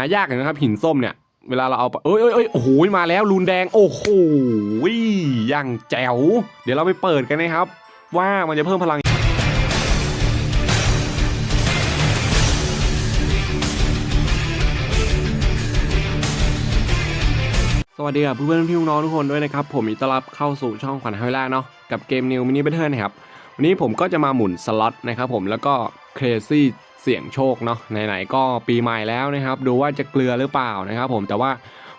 หายากเลยนะครับ หินส้มเนี่ย เวลาเราเอาไปเอ้ยเอ้ยเอ้ยโอ้โหมาแล้วรูนแดงโอ้โหยังแจ๋ว เดี๋ยวเราไปเปิดกันนะครับ ว่ามันจะเพิ่มพลังสวัสดีครับเพื่อนๆพี่น้องทุกคนด้วยนะครับ ผมอิตลับเข้าสู่ช่องขวัญไฮล่าเนาะกับเกม New Mini Battle นะครับ วันนี้ผมก็จะมาหมุนสล็อตนะครับผมแล้วก็ Crazy เสี่ยงโชคเนาะไหนๆก็ปีใหม่แล้วนะครับ ดูว่าจะเกลือหรือเปล่านะครับ ผมแต่ว่า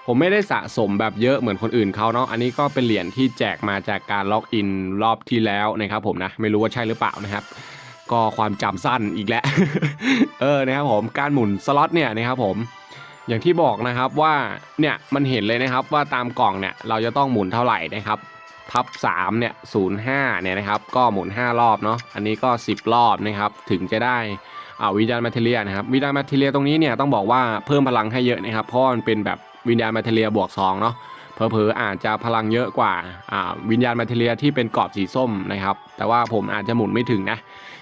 ผมไม่ได้สะสมแบบเยอะเหมือนคนอื่นเขาเนาะอันนี้ก็เป็นเหรียญที่แจกมาจากการล็อกอินรอบที่แล้วนะครับ ผมนะไม่รู้ว่าใช่หรือเปล่านะครับ ก็ความจำสั้นอีกแล้วเออนะครับผมการหมุนสล็อตเนี่ยนะครับผมอย่างที่บอกนะครับว่าเนี่ยมันเห็นเลยนะครับว่าตามกล่องเนี่ยเราจะต้องหมุนเท่าไหร่นะครับทับ3เนี่ย05เนี่ยนะครับ ก็หมุน 5 รอบเนาะอันนี้ก็ 10 รอบนะครับ ถึงจะได้ อ่าวิญญาณแมทเทียนะครับวิญญาณแมทเทียตรงนี้เนี่ยต้องบอกว่าเพิ่มพลังให้เยอะนะครับเพราะมันเป็นแบบวิญญาณแมทเทียบวก2เนาะเผลอๆอาจจะพลังเยอะกว่าอ่าวิญญาณแมทเทียที่เป็นกรอบสีส้มนะครับ แต่ว่าผมอาจจะหมุนไม่ถึงนะ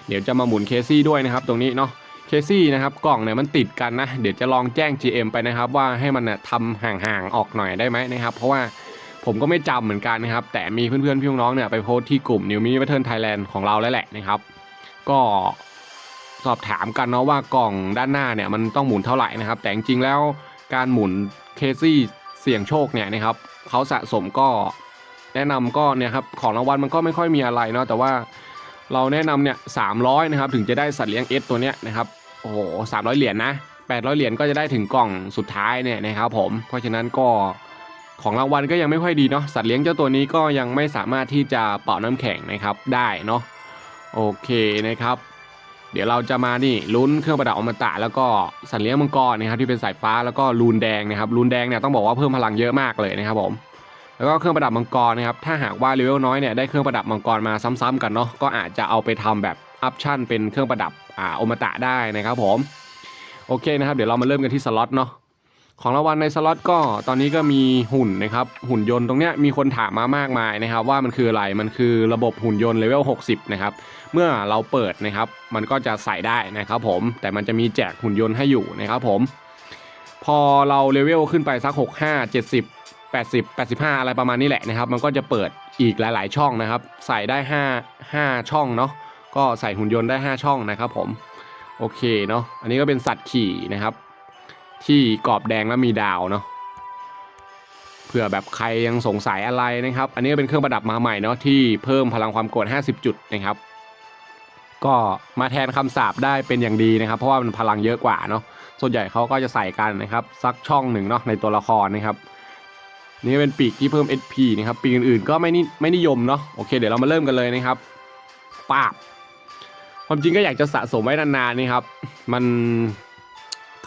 เดี๋ยวจะมาหมุนเคซี่ด้วยนะครับ ตรงนี้เนาะเคซี่นะครับกล่องเนี่ยมันติดกันนะ เดี๋ยวจะลองแจ้ง GM ไปนะครับว่าให้มันนะทำห่างๆออกหน่อยได้ไหมนะครับ เพราะว่าผมก็ไม่จำเหมือนกันนะครับ แต่มีเพื่อนๆพี่น้องเนี่ยไปโพสที่กลุ่ม New Mini Battle Thailand ของเราแล้วแหละนะครับ ก็ สอบถามกันเนาะว่ากล่องด้านหน้าเนี่ยมันต้องหมุนเท่าไหร่นะครับ แต่จริงๆแล้วการหมุนเคซี่เสี่ยงโชคเนี่ยนะครับเขาสะสมก็แนะนำก็เนี่ยครับของรางวัลมันก็ไม่ค่อยมีอะไรเนาะแต่ว่าเราแนะนำเนี่ยสามร้อยนะครับถึงจะได้สัตว์เลี้ยงเอสตัวเนี้ยนะครับโอ้โหสามร้อยเหรียญนะแปดร้อยเหรียญก็จะได้ถึงกล่องสุดท้ายเนี่ยนะครับผมเพราะฉะนั้นก็ของรางวัลก็ยังไม่ค่อยดีเนาะสัตว์เลี้ยงเจ้าตัวนี้ก็ยังไม่สามารถที่จะเป่าน้ำแข็งนะครับได้เนาะโอเคนะครับ เดี๋ยวเราจะมานี่ลุ้นเครื่องประดับอมตะแล้วก็สัตว์เลี้ยงมังกรนะครับที่เป็นสายฟ้าแล้วก็ลูนแดงนะครับลูนแดงเนี่ยต้องบอกว่าเพิ่มพลังเยอะมากเลยนะครับผมแล้วก็เครื่องประดับมังกรนะครับถ้าหากว่าเลเวลน้อยเนี่ยได้เครื่องประดับมังกรมาซ้ำๆกันเนาะก็อาจจะเอาไปทำแบบอัพชั่นเป็นเครื่องประดับอ่าอมตะได้นะครับผมโอเคนะครับเดี๋ยวเรามาเริ่มกันที่สล็อตเนาะ ของรางวัลในสล็อตก็ตอนนี้ก็มีหุ่นนะครับ หุ่นยนต์ตรงเนี้ยมีคนถามมามากมายนะครับ ว่ามันคืออะไรมันคือระบบหุ่นยนต์เลเวล 60 นะครับ เมื่อเราเปิดนะครับ มันก็จะใส่ได้นะครับผมแต่มันจะมีแจกหุ่นยนต์ให้อยู่นะครับผม พอเราเลเวลขึ้นไปสัก 65 70 80 85 อะไรประมาณนี้แหละนะครับ มันก็จะเปิดอีกหลาย ๆ ช่องนะครับ ใส่ได้ 5 5 ช่องเนาะก็ใส่หุ่นยนต์ได้ 5 ช่องนะครับผมโอเคเนาะอันนี้ก็เป็นสัตว์ขี่นะครับ ที่กรอบแดงแล้วมีดาวเนาะเผื่อแบบใครยังสงสัยอะไรนะครับ อันนี้เป็นเครื่องประดับมาใหม่เนาะที่เพิ่มพลังความโกรธ50 จุดนะครับ ก็มาแทนคำสาปได้เป็นอย่างดีนะครับ เพราะว่ามันพลังเยอะกว่าเนาะส่วนใหญ่เขาก็จะใส่กันนะครับสักช่องหนึ่งเนาะในตัวละครนะครับ นี่เป็นปีกที่เพิ่ม SP นะครับปีกอื่นๆก็ไม่นิไม่นิยมเนาะโอเค เดี๋ยวเรามาเริ่มกันเลยนะครับปาบความจริงก็อยากจะสะสมไว้นานๆนี่ครับ มัน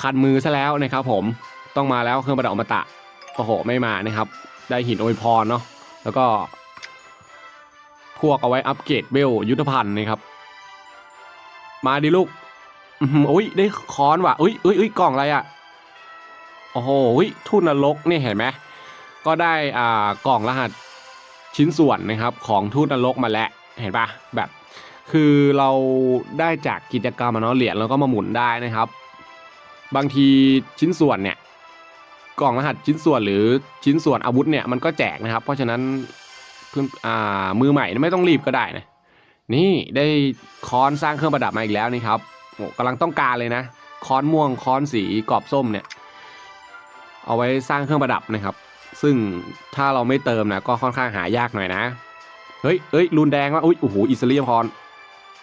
คันมือซะแล้วนะครับผมต้องมาแล้วเครื่องประดับอมตะโอ้โหไม่มานะครับ ได้หินโอยพรเนาะแล้วก็พวกเอาไว้อัปเกรดเบลยุทธภัณฑ์นะครับ มาดิลูกอุ้ยได้ค้อนว่ะอุ้ยอุ้ยอุ้ยกล่องอะไรอะ่ะโอ้โหอุ้ยทุ่นนรกนี่เห็นไหมก็ได้อ่ากล่องรหัสชิ้นส่วนนะครับของทูตนรกมาแล้วเห็นปะแบบ คือเราได้จากกิจกรรมอะเนาะเหรียญแล้วก็มาหมุนได้นะครับ บางทีชิ้นส่วนเนี่ยกล่องรหัสชิ้นส่วนหรือชิ้นส่วนอาวุธเนี่ยมันก็แจกนะครับ เพราะฉะนั้นเพื่อนอ่ามือใหม่ไม่ต้องรีบก็ได้นะนี่ได้ค้อนสร้างเครื่องประดับมาอีกแล้วนี่ครับโอ้กำลังต้องการเลยนะค้อนม่วงค้อนสีกรอบส้มเนี่ย เอาไว้สร้างเครื่องประดับนะครับ ซึ่งถ้าเราไม่เติมนะก็ค่อนข้างหายากหน่อยนะเฮ้ยเอ้ยรูนแดงว่าอุ้ยโอ้โหอิสเลียพร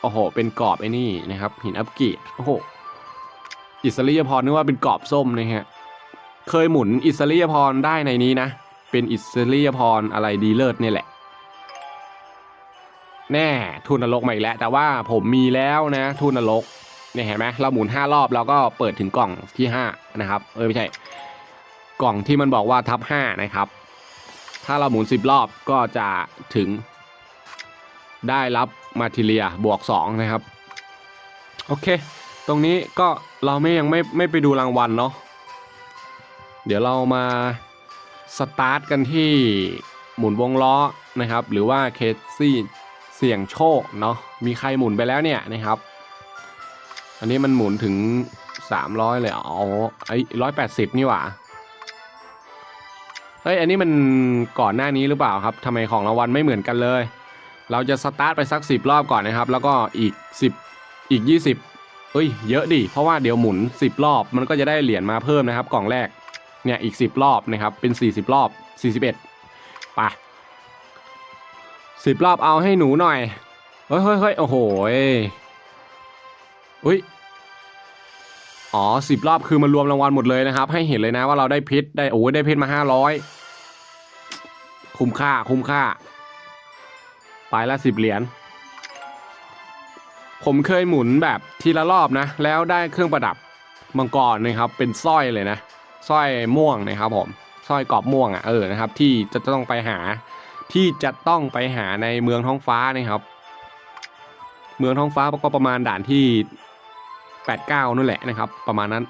โอ้โหเป็นกรอบไอ้นี่นะครับหินอัปเกรดโอ้โห อิสเลียพรนึกว่าเป็นกรอบส้มนะฮะ เคยหมุนอิสเลียพรได้ในนี้นะ เป็นอิสเลียพรอะไรดีเลิศเนี่ยแหละ แน่ทุนนรกมาอีกแล้ว แต่ว่าผมมีแล้วนะ ทุนนรกเนี่ยเห็นไหมเราหมุน 5 รอบเราก็เปิดถึงกล่องที่ 5 นะครับ เออไม่ใช่ กล่องที่มันบอกว่าทับ 5 นะครับ ถ้าเราหมุน 10 รอบก็จะถึงได้รับมาทีเรียบวก 2 นะครับ โอเค ตรงนี้ก็เราไม่ยังไม่ไม่ไปดูรางวัลเนาะเดี๋ยวเรามาสตาร์ทกันที่หมุนวงล้อนะครับ หรือว่าเคสซี่เสี่ยงโชคเนาะมีใครหมุนไปแล้วเนี่ยนะครับ อันนี้มันหมุนถึงสามร้อยเลยอ๋อไอ้ร้อยแปดสิบนี่หว่าเฮ้ยอันนี้มันก่อนหน้านี้หรือเปล่าครับทำไมของรางวัลไม่เหมือนกันเลย เราจะสตาร์ทไปสักสิบรอบก่อนนะครับ แล้วก็อีกสิบอีกยี่สิบ เอ้ยเยอะดิเพราะว่าเดี๋ยวหมุนสิบรอบ มันก็จะได้เหรียญมาเพิ่มนะครับ กล่องแรกเนี่ยอีกสิบรอบนะครับ เป็นสี่สิบรอบสี่สิบเอ็ดไปสิบรอบเอาให้หนูหน่อยเฮ้ยเฮ้ยเฮ้ยโอ้โหอุ้ยอ๋อสิบรอบคือมารวมรางวัลหมดเลยนะครับ ให้เห็นเลยนะว่าเราได้เพชรได้โอ้ยได้เพชรมาห้าร้อยคุ้มค่าคุ้มค่า ไปละสิบเหรียญ ผมเคยหมุนแบบทีละรอบนะ แล้วได้เครื่องประดับมังกรนะครับ เป็นสร้อยเลยนะสร้อยม่วงนะครับผมสร้อยกรอบม่วงอะเออนะครับ ที่จะต้องไปหาที่จะต้องไปหาในเมืองท้องฟ้านะครับ เมืองท้องฟ้าก็ประมาณด่านที่89นั่นแหละนะครับ ประมาณนั้น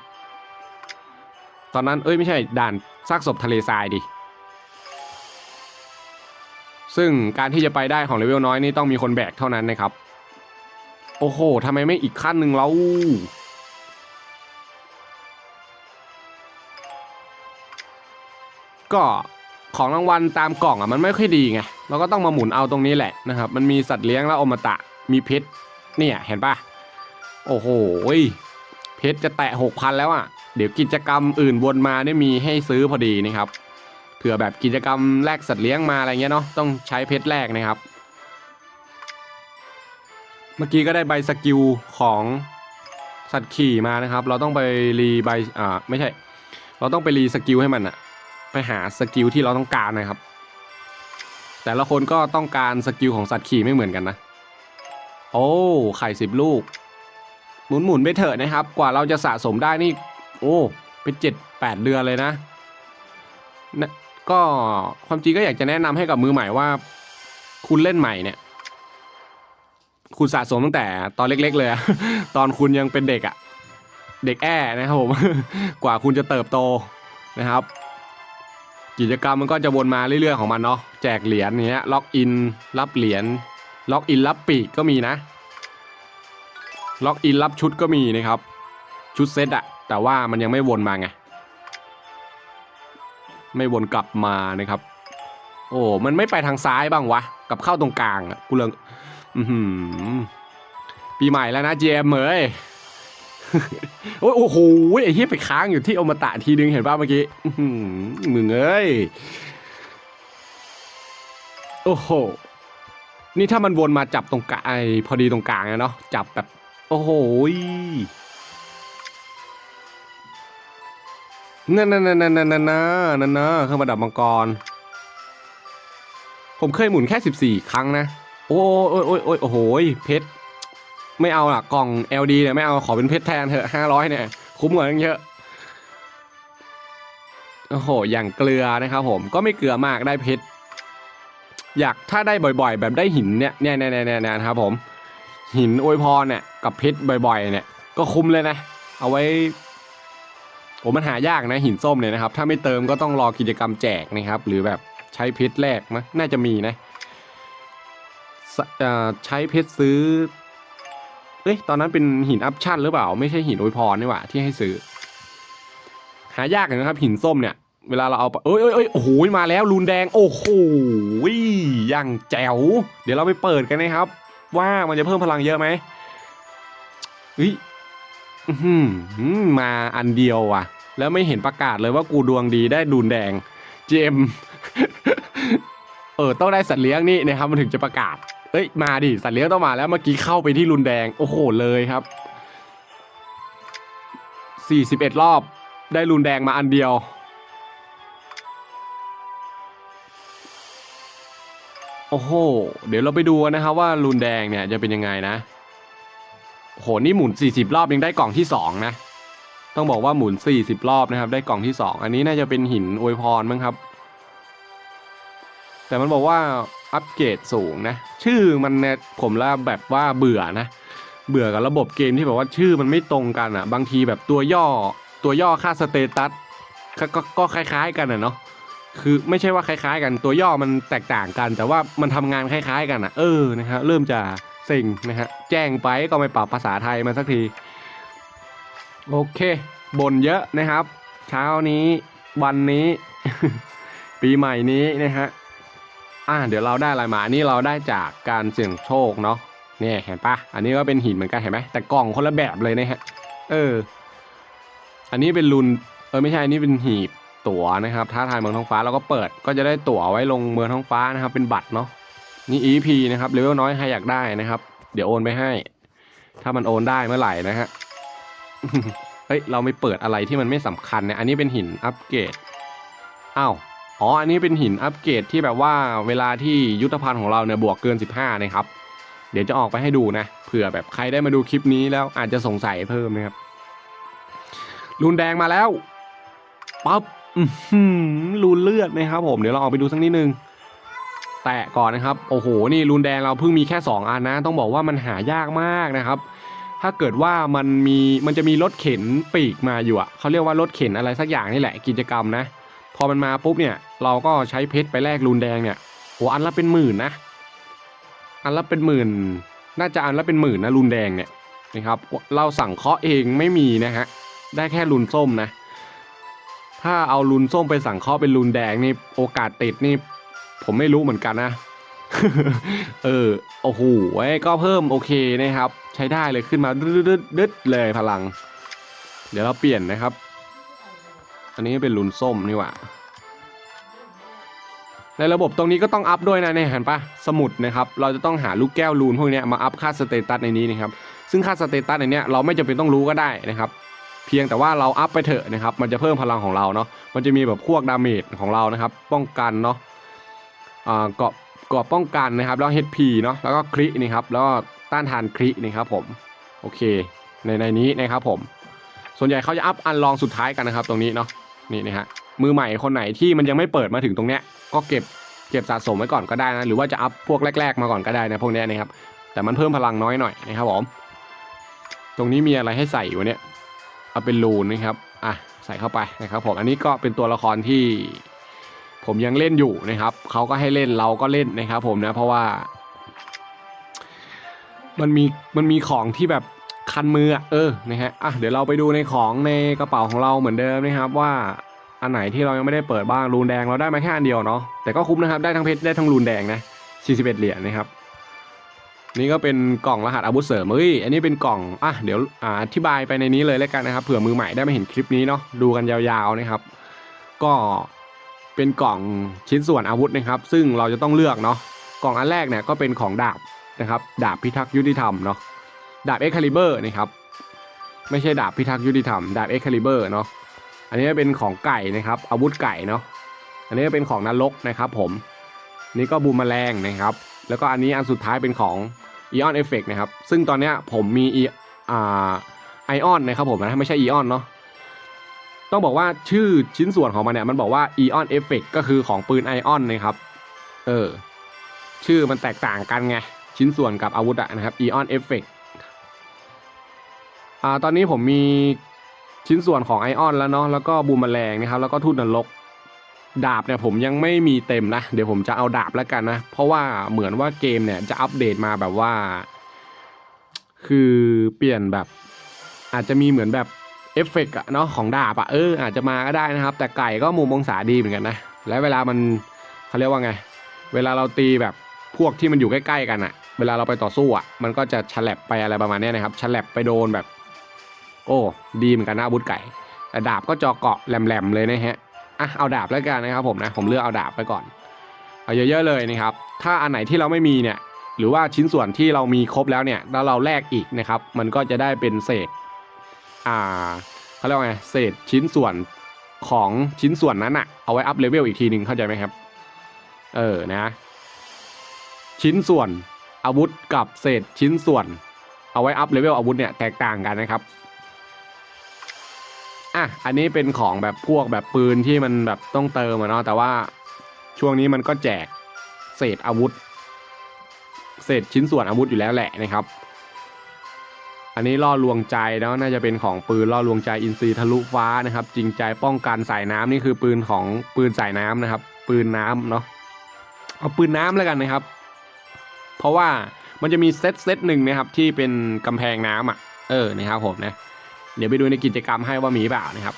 ตอนนั้นเอ้ยไม่ใช่ด่านซากศพทะเลทรายดิซึ่งการที่จะไปได้ของเลเวลน้อยนี่ต้องมีคนแบกเท่านั้นนะครับ โอ้โหทำไมไม่อีกขั้นหนึ่งแล้วก็ของรางวัลตามกล่องอะมันไม่ค่อยดีไงเราก็ต้องมาหมุนเอาตรงนี้แหละนะครับ มันมีสัตว์เลี้ยงแล้วอมตะมีเพชรเนี่ยเห็นปะโอ้โหเพชรจะแตะหกพันแล้วอะ เดี๋ยวกิจกรรมอื่นวนมาได้มีให้ซื้อพอดีนะครับเผื่อแบบกิจกรรมแลกสัตว์เลี้ยงมาอะไรเงี้ยเนาะต้องใช้เพชรแลกนะครับ เมื่อกี้ก็ได้ใบสกิลของสัตว์ขี่มานะครับ เราต้องไปรีใบอ่าไม่ใช่ เราต้องไปรีสกิลให้มันอะไปหาสกิลที่เราต้องการนะครับ แต่ละคนก็ต้องการสกิลของสัตว์ขี่ไม่เหมือนกันนะ โอ้ไข่สิบลูก หมุนหมุนไปเถอะนะครับ กว่าเราจะสะสมได้นี่ โอ้เป็นเจ็ดแปดเดือนเลยนะนะ ก็ความจริงก็อยากจะแนะนำให้กับมือใหม่ว่า คุณเล่นใหม่เนี่ย คุณสะสมตั้งแต่ตอนเล็ก ๆ เลยตอนคุณยังเป็นเด็กอะเด็กแอ่นะครับผม กว่าคุณจะเติบโตนะครับ กิจกรรมมันก็จะวนมาเรื่อยๆของมันเนาะแจกเหรียญเนี้ยล็อกอินรับเหรียญล็อกอินรับปีกก็มีนะ ล็อกอินรับชุดก็มีนะครับ ชุดเซตอะแต่ว่ามันยังไม่วนมาไงไม่วนกลับมานะครับ โอ้มันไม่ไปทางซ้ายบ้างวะ กับเข้าตรงกลางอะกูเลง ปีใหม่แล้วนะเจมเอ้ยโอ้โหไอ้เหี้ยไปค้างอยู่ที่อมตะทีนึงเห็นป่ะเมื่อกี้มึงเอ้ย โอ้โห นี่ถ้ามันวนมาจับตรงกลางไอ้พอดีตรงกลางเนาะจับแบบ โอ้โหยนั่นนั่นนั่นนั่นนั่นนั่นนั่นนะเครื่องประดับมังกร ผมเคยหมุนแค่สิบสี่ครั้งนะ โอ้ยโอ้ยโอ้ยโอ้ยโอ้โหเพชรไม่เอาล่ะกล่อง LD เนี่ยไม่เอาขอเป็นเพชรแทนเถอะห้าร้อยเนี่ย คุ้มกว่าตั้งเยอะโอ้โหอย่างเกลือนะครับผมก็ไม่เกลือมากได้เพชรอยากถ้าได้บ่อย ๆ แบบได้หินเนี่ยเนี่ยเนี่ยเนี่ยนะครับผม หินอวยพรเนี่ยกับเพชรบ่อยๆ เนี่ย ก็คุ้มเลยนะ เอาไว้โอ้มันหายากนะหินส้มเนี่ยนะครับ ถ้าไม่เติมก็ต้องรอกิจกรรมแจกนะครับ หรือแบบใช้เพชรแลกมั้ยน่าจะมีนะ ใช้เพชรซื้อ เอ้ย ตอนนั้นเป็นหินอัพชั่นหรือเปล่า ไม่ใช่หินอวยพรนี่หว่าที่ให้ซื้อ หายากเลยนะครับ หินส้มเนี่ย เวลาเราเอาไปเอ้ยเอ้ยเอ้ยโอ้โหมาแล้วรูนแดง โอ้โหอย่างแจ๋ว เดี๋ยวเราไปเปิดกันนะครับ ว่ามันจะเพิ่มพลังเยอะไหมเฮ้ยอื้อหือมาอันเดียวว่ะ แล้วไม่เห็นประกาศเลยว่ากูดวงดีได้รูนแดง เจม เออ ต้องได้สัตว์เลี้ยงนี่นะครับ มันถึงจะประกาศ เอ้ยมาดิสัตว์เลี้ยงต้องมาแล้วเมื่อกี้เข้าไปที่รุนแดง โอ้โหเลยครับ41รอบ ได้รุนแดงมาอันเดียว โอ้โห เดี๋ยวเราไปดูนะครับว่ารุนแดงเนี่ยจะเป็นยังไงนะโอ้โหนี่หมุน 40 รอบยังได้กล่องที่ 2 นะ ต้องบอกว่าหมุน 40 รอบนะครับ ได้กล่องที่ 2 อันนี้น่าจะเป็นหินอวยพรมั้งครับ แต่มันบอกว่า อัปเกรดสูงนะ ชื่อมันเนี่ยผมละแบบว่าเบื่อนะ เบื่อกับระบบเกมที่แบบว่าชื่อมันไม่ตรงกันอะ บางทีแบบตัวย่อตัวย่อค่าสเตตัสก็ก็คล้ายๆ กันอะเนาะคือไม่ใช่ว่าคล้าย ๆ กันตัวย่อมันแตกต่างกัน แต่ว่ามันทำงานคล้าย ๆ กันอะ เออนะฮะเริ่มจะเซ็งนะฮะแจ้งไปก็ไม่ปรับภาษาไทยมาสักที โอเคบ่นเยอะนะครับ เช้านี้วันนี้ ปีใหม่นี้นะฮะ อ่าเดี๋ยวเราได้อะไรมาอันนี้เราได้จากการเสี่ยงโชคเนาะเนี่ยเห็นปะอันนี้ก็เป็นหินเหมือนกันเห็นไหมแต่กล่องคนละแบบเลยนะฮะเออ อันนี้เป็นรุนเออไม่ใช่อันนี้เป็นหีบตั๋วนะครับท้าทายเมืองท้องฟ้าเราก็เปิด ก็จะได้ตั๋วไว้ลงเมืองท้องฟ้านะครับ เป็นบัตรเนาะนี่ EP นะครับเลเวลน้อยใครอยากได้นะครับ เดี๋ยวโอนไปให้ ถ้ามันโอนได้เมื่อไหร่นะฮะเฮ้ยเราไม่เปิดอะไรที่มันไม่สำคัญเนี่ยอันนี้เป็นหินอัปเกรดอ้าว อ๋อ อันนี้เป็นหินอัปเกรดที่แบบว่าเวลาที่ยุทธภัณฑ์ของเราเนี่ยบวกเกิน 15 นะครับ เดี๋ยวจะออกไปให้ดูนะ เผื่อแบบใครได้มาดูคลิปนี้แล้วอาจจะสงสัยเพิ่มนะครับ รูนแดงมาแล้ว ปั๊บรูนเลือดนะครับผม เดี๋ยวเราออกไปดูสักนิดนึง แตะก่อนนะครับ โอ้โห นี่รูนแดงเราเพิ่งมีแค่ 2 อันนะ ต้องบอกว่ามันหายากมากนะครับ ถ้าเกิดว่ามันมี มันจะมีรถเข็นปีกมาอยู่อะเขาเรียกว่ารถเข็นอะไรสักอย่างนี่แหละกิจกรรมนะ พอมันมาปุ๊บเนี่ย เราก็ใช้เพชรไปแลกรูนแดงเนี่ยโหอันละเป็นหมื่นนะ อันละเป็นหมื่น น่าจะอันละเป็นหมื่นนะรูนแดงเนี่ยนะครับ เราสั่งเคาะเองไม่มีนะฮะ ได้แค่รูนส้มนะ ถ้าเอารูนส้มไปสั่งเคาะเป็นรูนแดงนี่โอกาสติดนี่ ผมไม่รู้เหมือนกันนะ เออ โอ้โหเว้ก็เพิ่มโอเคนะครับ ใช้ได้เลยขึ้นมาดึดดึดๆเลยพลัง เดี๋ยวเราเปลี่ยนนะครับ อันนี้เป็นลุนส้มนี่หว่าในระบบตรงนี้ก็ต้องอัพด้วยนะเนี่ยเห็นปะสมุดนะครับ เราจะต้องหาลูกแก้วลูนพวกนี้มาอัพค่าสเตตัสในนี้นะครับ ซึ่งค่าสเตตัสในเนี้ยเราไม่จำเป็นต้องรู้ก็ได้นะครับ เพียงแต่ว่าเราอัพไปเถอะนะครับ มันจะเพิ่มพลังของเราเนาะ มันจะมีแบบพวกดาเมจของเรานะครับ ป้องกันเนาะอ่าเกาะเกาะป้องกันนะครับ แล้ว HP เนาะ แล้วก็ครินี่ครับ แล้วก็ต้านทานครินี่ครับผม โอเค ในในนี้นะครับผม ส่วนใหญ่เขาจะอัพอันลองสุดท้ายกันนะครับ ตรงนี้เนาะ นี่นะฮะมือใหม่คนไหนที่มันยังไม่เปิดมาถึงตรงเนี้ยก็เก็บเก็บสะสมไว้ก่อนก็ได้นะหรือว่าจะอัพพวกแรก ๆ มาก่อนก็ได้นะพวกเนี้ยนะครับแต่มันเพิ่มพลังน้อยหน่อยนะครับผมตรงนี้มีอะไรให้ใส่อยู่เนี่ยเอาเป็นรูนนะครับอะใส่เข้าไปนะครับผมอันนี้ก็เป็นตัวละครที่ผมยังเล่นอยู่นะครับเขาก็ให้เล่นเราก็เล่นนะครับ ผมนะเพราะว่า มันมีมันมีของที่แบบ คันมืออะเออนะฮะอะเดี๋ยวเราไปดูในของในกระเป๋าของเราเหมือนเดิมนะครับว่าอันไหนที่เรายังไม่ได้เปิดบ้างรูนแดงเราได้มาแค่อันเดียวเนาะแต่ก็คุ้มนะครับได้ทั้งเพชรได้ทั้งรูนแดงนะ41เหรียญนะครับ นี่ก็เป็นกล่องรหัสอาวุธเสริมเอ้ยอันนี้เป็นกล่องอะเดี๋ยวอ่าอธิบายไปในนี้เลยแล้วกันนะครับเผื่อมือใหม่ได้มาเห็นคลิปนี้เนาะดูกันยาวๆนะครับ ก็เป็นกล่องชิ้นส่วนอาวุธนะครับ ซึ่งเราจะต้องเลือกเนาะกล่องอันแรกเนี่ยก็เป็นของดาบนะครับ ดาบพิทักษ์ยุติธรรมเนาะ ดาบเอ็กคาลิเบอร์นะครับ ไม่ใช่ดาบพิทักษ์ยุติธรรม ดาบเอ็กคาลิเบอร์เนาะ อันนี้เป็นของไก่นะครับ อาวุธไก่เนาะ อันนี้เป็นของนรกนะครับผม นี่ก็บูมแมลงนะครับ แล้วก็อันนี้อันสุดท้ายเป็นของอีออนเอฟเฟกนะครับ ซึ่งตอนนี้ผมมีอีอ่าไอออนนะครับผมนะไม่ใช่อีออนเนาะต้องบอกว่าชื่อชิ้นส่วนของมันเนี่ยมันบอกว่าอีออนเอฟเฟกก็คือของปืนไอออนนะครับ เออ ชื่อมันแตกต่างกันไง ชิ้นส่วนกับอาวุธอะนะครับอีอ อ่าตอนนี้ผมมีชิ้นส่วนของไอออนแล้วเนาะแล้วก็บูมแมลงนะครับแล้วก็ทูตนนรกดาบเนี่ยผมยังไม่มีเต็มนะ เดี๋ยวผมจะเอาดาบแล้วกันนะ เพราะว่าเหมือนว่าเกมเนี่ยจะอัปเดตมาแบบว่า คือเปลี่ยนแบบ อาจจะมีเหมือนแบบเอฟเฟกต์อะเนาะของดาบอะเอออาจจะมาก็ได้นะครับ แต่ไก่ก็มุมองศาดีเหมือนกันนะ แล้วเวลามันเขาเรียกว่าไง เวลาเราตีแบบพวกที่มันอยู่ใกล้ ๆ กันอะเวลาเราไปต่อสู้อะมันก็จะฉลับไปอะไรประมาณนี้นะครับฉลับไปโดนแบบ โอ้ดีเหมือนกันนะอาวุธไก่แต่ดาบก็จอเกาะแหลมๆเลยนะฮะอะเอาดาบแล้วกันนะครับผมนะผมเลือกเอาดาบไปก่อนเอาเยอะๆเลยนะครับ ถ้าอันไหนที่เราไม่มีเนี่ยหรือว่าชิ้นส่วนที่เรามีครบแล้วเนี่ยแล้วเราแลกอีกนะครับ มันก็จะได้เป็นเศษอ่าเขาเรียกว่าไงเศษชิ้นส่วนของชิ้นส่วนนั้นอะเอาไว้อัพเลเวลอีกทีหนึ่งเข้าใจไหมครับ เออนะ ชิ้นส่วนอาวุธกับเศษชิ้นส่วน เอาไว้อัพเลเวลอาวุธเนี่ยแตกต่างกันนะครับ อะอันนี้เป็นของแบบพวกแบบปืนที่มันแบบต้องเติมอะเนาะแต่ว่าช่วงนี้มันก็แจกเศษอาวุธ เศษชิ้นส่วนอาวุธอยู่แล้วแหละนะครับ อันนี้ล่อลวงใจเนาะน่าจะเป็นของปืนล่อลวงใจอินทรีทะลุฟ้านะครับ จริงใจป้องกันสายน้ำนี่คือปืนของปืนสายน้ำนะครับ ปืนน้ำเนาะเอาปืนน้ำแล้วกันนะครับ เพราะว่ามันจะมีเซตเซตหนึ่งนะครับที่เป็นกำแพงน้ำอะเออนะครับผมนะ เดี๋ยวไปดูในกิจกรรมให้ว่ามีเปล่านะครับ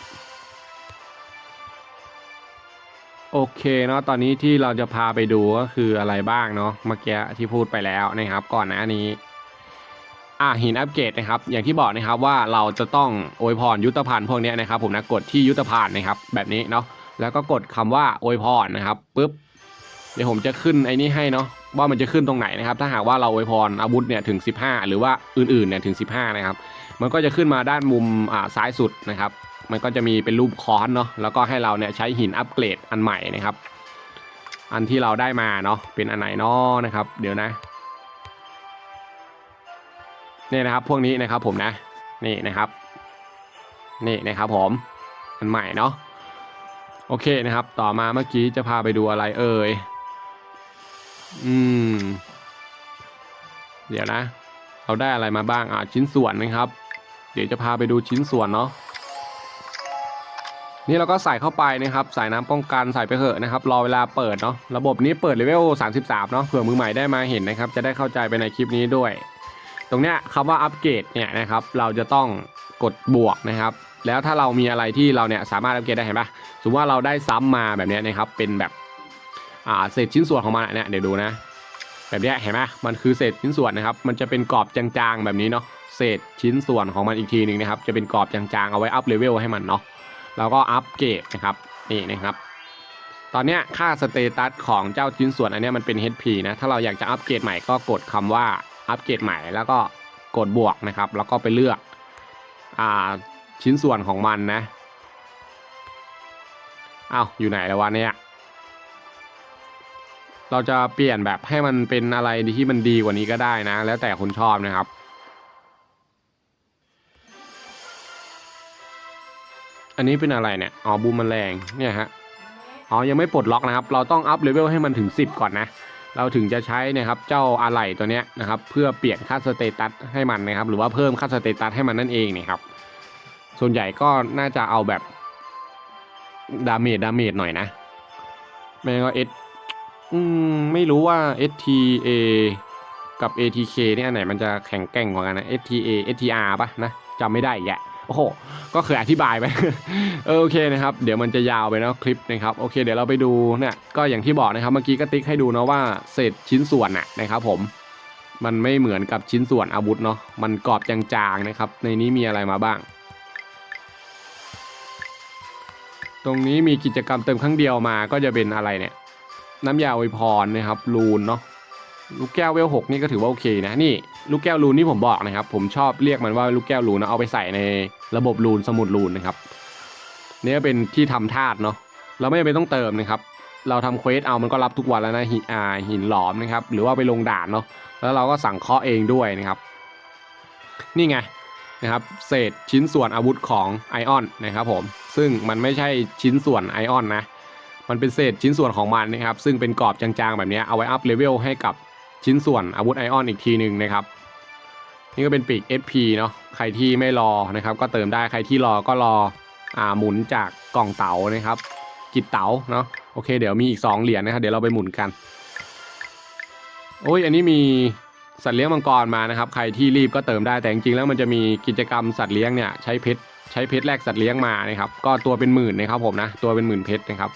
โอเคเนาะตอนนี้ที่เราจะพาไปดูก็คืออะไรบ้างเนาะเมื่อกี้ที่พูดไปแล้วนะครับ ก่อนหน้านี้อะหินอัปเกรดนะครับ อย่างที่บอกนะครับว่าเราจะต้องอวยพรยุทธภัณฑ์พวกนี้นะครับ ผมนะกดที่ยุทธภัณฑ์นะครับ แบบนี้เนาะแล้วก็กดคำว่าอวยพรนะครับปุ๊บเดี๋ยวผมจะขึ้นไอ้นี่ให้เนาะว่ามันจะขึ้นตรงไหนนะครับ ถ้าหากว่าเราอวยพรอาวุธเนี่ยถึง 15 หรือว่าอื่นๆเนี่ยถึง 15 นะครับ มันก็จะขึ้นมาด้านมุมอ่าซ้ายสุดนะครับ มันก็จะมีเป็นรูปค้อนเนาะแล้วก็ให้เราเนี่ยใช้หินอัปเกรดอันใหม่นะครับ อันที่เราได้มาเนาะเป็นอันไหนเนาะนะครับ เดี๋ยวนะนี่นะครับพวกนี้นะครับผมนะนี่นะครับนี่นะครับผมอันใหม่เนาะโอเคนะครับ ต่อมาเมื่อกี้จะพาไปดูอะไรเอ่ยอืม เดี๋ยวนะ เราได้อะไรมาบ้างอ่าชิ้นส่วนนะครับ เดี๋ยวจะพาไปดูชิ้นส่วนเนาะนี่เราก็ใส่เข้าไปนะครับใส่น้ำป้องกันใส่ไปเถอะนะครับ รอเวลาเปิดเนาะระบบนี้เปิดเลเวล33 เนาะเผื่อมือใหม่ได้มาเห็นนะครับ จะได้เข้าใจไปในคลิปนี้ด้วย ตรงเนี้ยคำว่าอัปเกรดเนี่ยนะครับเราจะต้องกดบวกนะครับ แล้วถ้าเรามีอะไรที่เราเนี่ยสามารถอัปเกรดได้เห็นปะสมมติว่าเราได้ซ้ำมาแบบเนี้ยนะครับเป็นแบบอ่าเศษชิ้นส่วนของมันเนี่ยเดี๋ยวดูนะ แบบนี้เห็นไหมมันคือเศษชิ้นส่วนนะครับ มันจะเป็นกรอบจางๆแบบนี้เนาะ เศษชิ้นส่วนของมันอีกทีหนึ่งนะครับ จะเป็นกรอบจางๆเอาไว้อัพเลเวลให้มันเนาะ แล้วก็อัปเกรดนะครับ นี่นะครับ ตอนนี้ค่าสเตตัสของเจ้าชิ้นส่วนอันนี้มันเป็น HP นะ ถ้าเราอยากจะอัปเกรดใหม่ก็กดคำว่าอัปเกรดใหม่แล้วก็กดบวกนะครับ แล้วก็ไปเลือกอ่าชิ้นส่วนของมันนะอ้าวอยู่ไหนแล้ววะเนี่ย เราจะเปลี่ยนแบบให้มันเป็นอะไรที่มันดีกว่านี้ก็ได้นะ แล้วแต่คนชอบนะครับอันนี้เป็นอะไรเนี่ย อ๋อบูมแมลงเนี่ยฮะ อ๋อ ยังไม่ปลดล็อกนะครับ เราต้องอัพเลเวลให้มันถึง 10 ก่อนนะ เราถึงจะใช้นะครับเจ้าอะไหล่ตัวเนี้ยนะครับ เพื่อเปลี่ยนค่าสเตตัสให้มันนะครับ หรือว่าเพิ่มค่าสเตตัสให้มันนั่นเองนี่ครับ ส่วนใหญ่ก็น่าจะเอาแบบดาเมจดาเมจหน่อยนะ ไม่งั้นก็เอส อืมไม่รู้ว่า STA กับ ATK เนี่ยอันไหนมันจะแข็งแกร่งกว่ากันนะ STA STR ปะนะจำไม่ได้แยะโอ้โห ก็เคยอธิบายไปเออโอเคนะครับ เดี๋ยวมันจะยาวไปนะคลิปนะครับ โอเค เดี๋ยวเราไปดูเนี่ย ก็อย่างที่บอกนะครับ เมื่อกี้ก็ติ๊กให้ดูนะว่าเศษชิ้นส่วนน่ะนะครับผม มันไม่เหมือนกับชิ้นส่วนอาวุธเนาะ มันกรอบจางๆนะครับ ในนี้มีอะไรมาบ้าง ตรงนี้มีกิจกรรมเติมครั้งเดียวมา ก็จะเป็นอะไรเนี่ย น้ำยาอวยพรนะครับรูนเนาะลูกแก้วเวลหกนี่ก็ถือว่าโอเคนะนี่ ลูกแก้วรูนที่ผมบอกนะครับ ผมชอบเรียกมันว่าลูกแก้วรูนนะเอาไปใส่ในระบบรูนสมุดรูนนะครับนี่เป็นที่ทำธาตุเนาะเราไม่จำเป็นต้องเติมนะครับ เราทำเควสเอามันก็รับทุกวันแล้วนะหินอ่าหินหลอมนะครับ หรือว่าไปลงด่านเนาะแล้วเราก็สั่งเคาะเองด้วยนะครับ นี่ไงนะครับเศษชิ้นส่วนอาวุธของไอออนนะครับผมซึ่งมันไม่ใช่ชิ้นส่วนไอออนนะ มันเป็นเศษชิ้นส่วนของมันนะครับ ซึ่งเป็นกรอบจางๆ แบบนี้เอาไว้อัพเลเวลให้กับชิ้นส่วนอาวุธไอออนอีกทีหนึ่งนะครับ นี่ก็เป็นปีก FP เนาะใครที่ไม่รอนะครับ ก็เติมได้ใครที่รอก็รออ่าหมุนจากกล่องเต๋านะครับ กิจเต๋าเนาะโอเค เดี๋ยวมีอีก 2 เหรียญนะครับเดี๋ยวเราไปหมุนกันโอ้ยอันนี้มีสัตว์เลี้ยงมังกรมานะครับ ใครที่รีบก็เติมได้แต่จริงๆแล้วมันจะมีกิจกรรมสัตว์เลี้ยงเนี่ยใช้เพชรใช้เพชรแลกสัตว์เลี้ยงมานะครับ ก็ตัวเป็นหมื่นนะครับผมนะตัวเป็นหมื่นเพชรนะครับ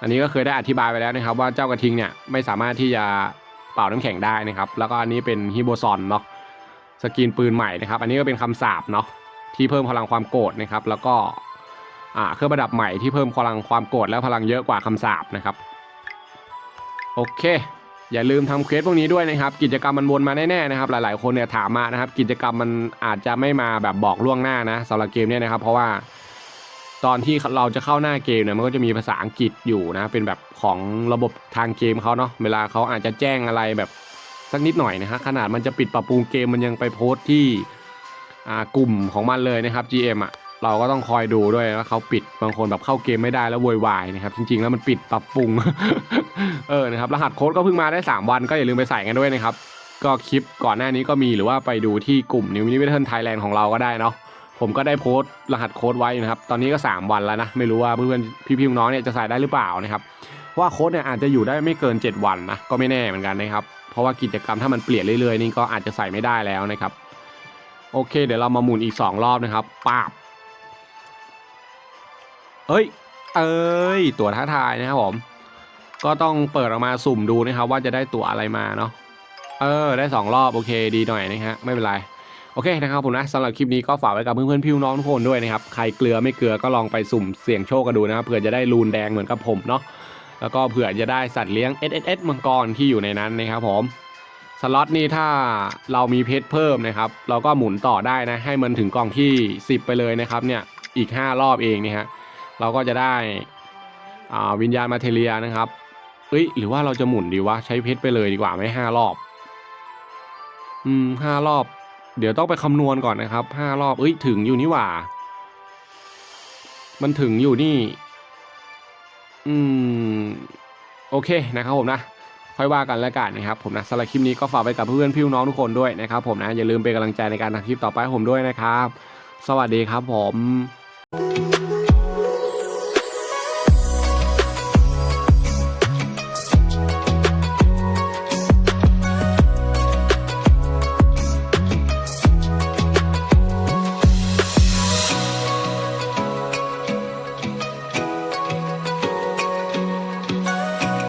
อันนี้ก็เคยได้อธิบายไปแล้วนะครับ ว่าเจ้ากระทิงเนี่ยไม่สามารถที่จะเป่าน้ำแข็งได้นะครับ แล้วก็อันนี้เป็นฮิโบซอนเนาะสกินปืนใหม่นะครับ อันนี้ก็เป็นคำสาปเนาะที่เพิ่มพลังความโกรธนะครับ แล้วก็อ่าเครื่องประดับใหม่ที่เพิ่มพลังความโกรธและพลังเยอะกว่าคำสาปนะครับ โอเค อย่าลืมทำเควสพวกนี้ด้วยนะครับ กิจกรรมมันวนมาแน่ๆนะครับ หลายๆคนเนี่ยถามมานะครับ กิจกรรมมันอาจจะไม่มาแบบบอกล่วงหน้านะสำหรับเกมเนี้นะครับ เพราะว่า ตอนที่เราจะเข้าหน้าเกมเนี่ยมันก็จะมีภาษาอังกฤษอยู่นะ เป็นแบบของระบบทางเกมเขาเนาะเวลาเขาอาจจะแจ้งอะไรแบบสักนิดหน่อยนะฮะขนาดมันจะปิดปรับปรุงเกมมันยังไปโพสต์ที่กลุ่มของมันเลยนะครับ GM อะเราก็ต้องคอยดูด้วยว่าเขาปิดบางคนแบบเข้าเกมไม่ได้แล้วโวยวายนะครับ จริง ๆ แล้วมันปิดปรับปรุง เออนะครับรหัสโค้ดก็เพิ่งมาได้ 3 วันก็อย่าลืมไปใส่กันด้วยนะครับ ก็คลิปก่อนหน้านี้ก็มีหรือว่าไปดูที่กลุ่ม New Mini Battle Thailand ของเราก็ได้เนาะ ผมก็ได้โพสต์รหัสโค้ดไว้นะครับ ตอนนี้ก็ 3 วันแล้วนะ ไม่รู้ว่าเพื่อนๆพี่ๆน้องๆเนี่ยจะใส่ได้หรือเปล่านะครับ ว่าโค้ดเนี่ยอาจจะอยู่ได้ไม่เกิน 7 วันนะ ก็ไม่แน่เหมือนกันนะครับ เพราะว่ากิจกรรมถ้ามันเปลี่ยนเรื่อยๆนี่ก็อาจจะใส่ไม่ได้แล้วนะครับ โอเค เดี๋ยวเรามาหมุนอีกสองรอบนะครับปาบเอ้ย เอ้ย ตัวท้าทายนะครับผม ก็ต้องเปิดออกมาสุ่มดูนะครับ ว่าจะได้ตัวอะไรมาเนาะ เออ ได้สองรอบโอเค ดีหน่อยนะฮะ ไม่เป็นไร โอเคนะครับผมนะสำหรับคลิปนี้ก็ฝากไว้กับเพื่อนๆพี่น้องทุกคนด้วยนะครับใครเกลือไม่เกลือก็ลองไปสุ่มเสี่ยงโชคกันดูนะครับเผื่อจะได้รูนแดงเหมือนกับผมเนาะแล้วก็เผื่อจะได้สัตว์เลี้ยง S S S มังกรที่อยู่ในนั้นนะครับผมสล็อตนี่ถ้าเรามีเพชรเพิ่มนะครับ เราก็หมุนต่อได้นะ ให้มันถึงกล่องที่ 10 ไปเลยนะครับเนี่ยอีก 5 รอบเองนี่ฮะเราก็จะได้วิญญาณมาเทเรียนะครับเอ้ยหรือว่าเราจะหมุนดีวะใช้เพชรไปเลยดีกว่าไหมห้ารอบ อืมห้ารอบ เดี๋ยวต้องไปคำนวณก่อนนะครับห้ารอบเอ้ยถึงอยู่นี่หว่า มันถึงอยู่นี่ อืม โอเคนะครับผมนะค่อยว่ากันแล้วกันนะครับผมนะสำหรับคลิปนี้ก็ฝากไปกับเพื่อนพี่น้องทุกคนด้วยนะครับผมนะอย่าลืมเป็นกำลังใจในการทำคลิปต่อไปผมด้วยนะครับ สวัสดีครับผม